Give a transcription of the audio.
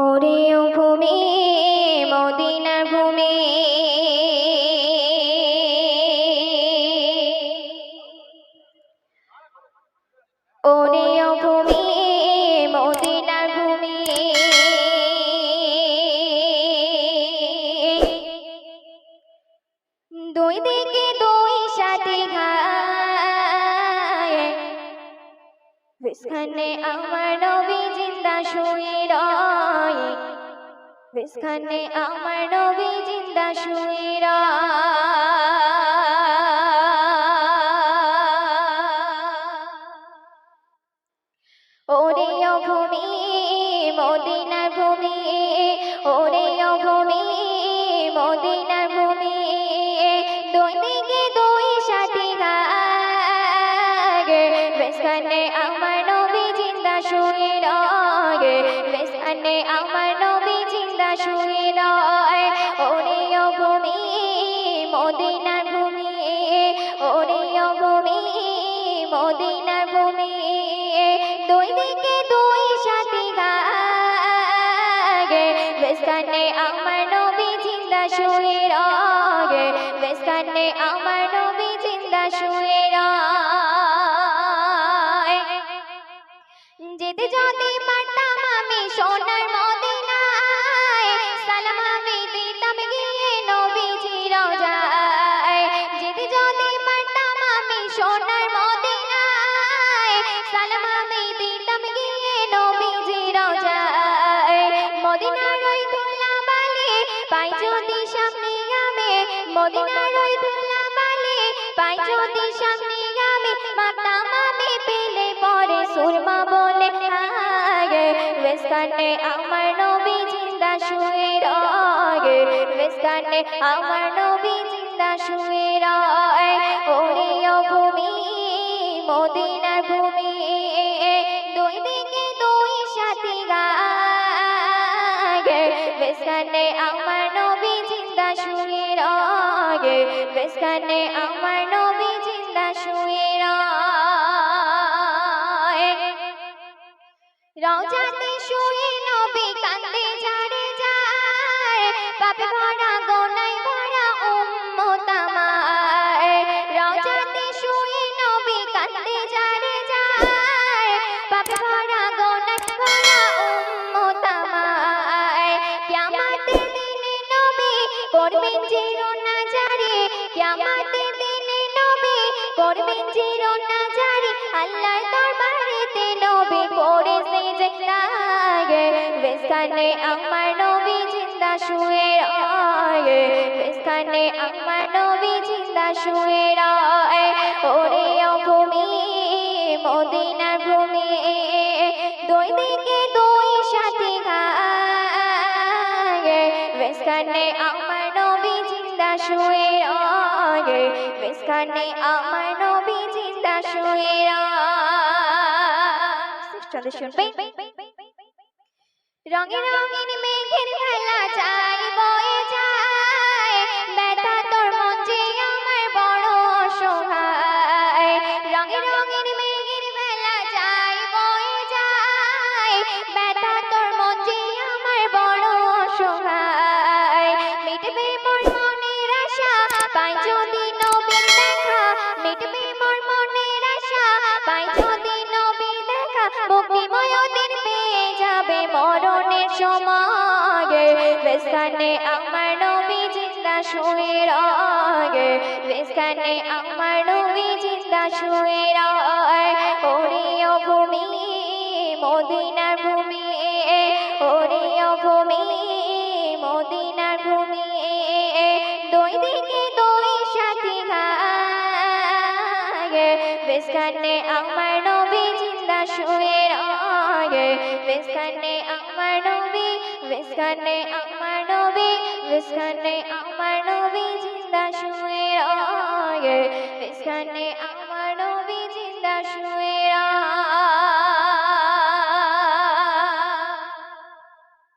ওরে ও ভূমি মদিনার ভূমি। ওরে ভূমি মদিনার ভূমি। দুই দিকে বিস্খানে আমার নবী জিন্দা শুয়ে রয়। বিস্খানে আমার নবী জিন্দা শুয়ে ওরে ও ভূমি মদিনার ভূমি, ওরে মদিনার ভূমি দুই দুই সাথী আমার দুই দিকে দুই সাথী গাগে বেসখানে আমার নবী জিন্দা শুয়ে রয়ে বেসখানে আমার নবী জিন্দা শুয়ে রয়। যেতে যদি পারতাম আমি সোনার মদিনায়, সালাম আমি দিতাম গিয়ে নবীজি রোজায়। যেতে যদি পারতাম আমি সোনার পাই যদি সামনে আমি, মদিনার ওই ধুলা বালি। পাই যদি সামনে আমি মাতাম আমি পেলে পরে সুরমা বলে, আগে বেসকানে আমার নবী জিন্দা শুয়ে রয়ে বেসকানে আমার নবী জিন্দা শুয়ে রয়ে। ও বেসকানে আমার নবী জিন্দা শুয়ে রয়ে। বেসকানে আমার নবী জিন্দা শুয়ে রয়ে। রওজাতে শুয়ে নবী কান্দে ঝাড়ে যায় পাপে ভরা গোনায় করবেন চিরনা জারি কিয়ামতের দিনে নবী করবেন চিরনা জারি আল্লাহর দরবারেতে নবী পড়ে সেজে লাগে বেসখানে আমার নবী জিন্দা শুয়ে রয়ে বেসখানে আমার নবী জিন্দা শুয়ে রয়ে ওরে ও ভূমি মদিনার ভূমি দুই দিকে দুই সাথী গায়ে বেসখানে আমার শুয়ে রয়ে বেসখানে আমার রঙিন মেঘের খেলা যায় বয়ে যায়। ব্যথা তোর মন বড় অসহায়। রঙের রঙিন মেঘের খেলা যায় বয়ে যায়। সময় বেসখানে আমার নবী জিন্দা বেসখানে আমার নবী জিন্দা শুয়ে রয় ওরে ভূমি, মদিনার ভূমি ওরে ও ভূমি, মদিনার ভূমি দুই দিকে দুই সাথী গায়ে বেসখানে আমার রয়ে বেসখানে আমার নবী বেসখানে আমার নবী বেসখানে আমার নবী জিন্দা শুয়ে রয়ে বেসখানে আমার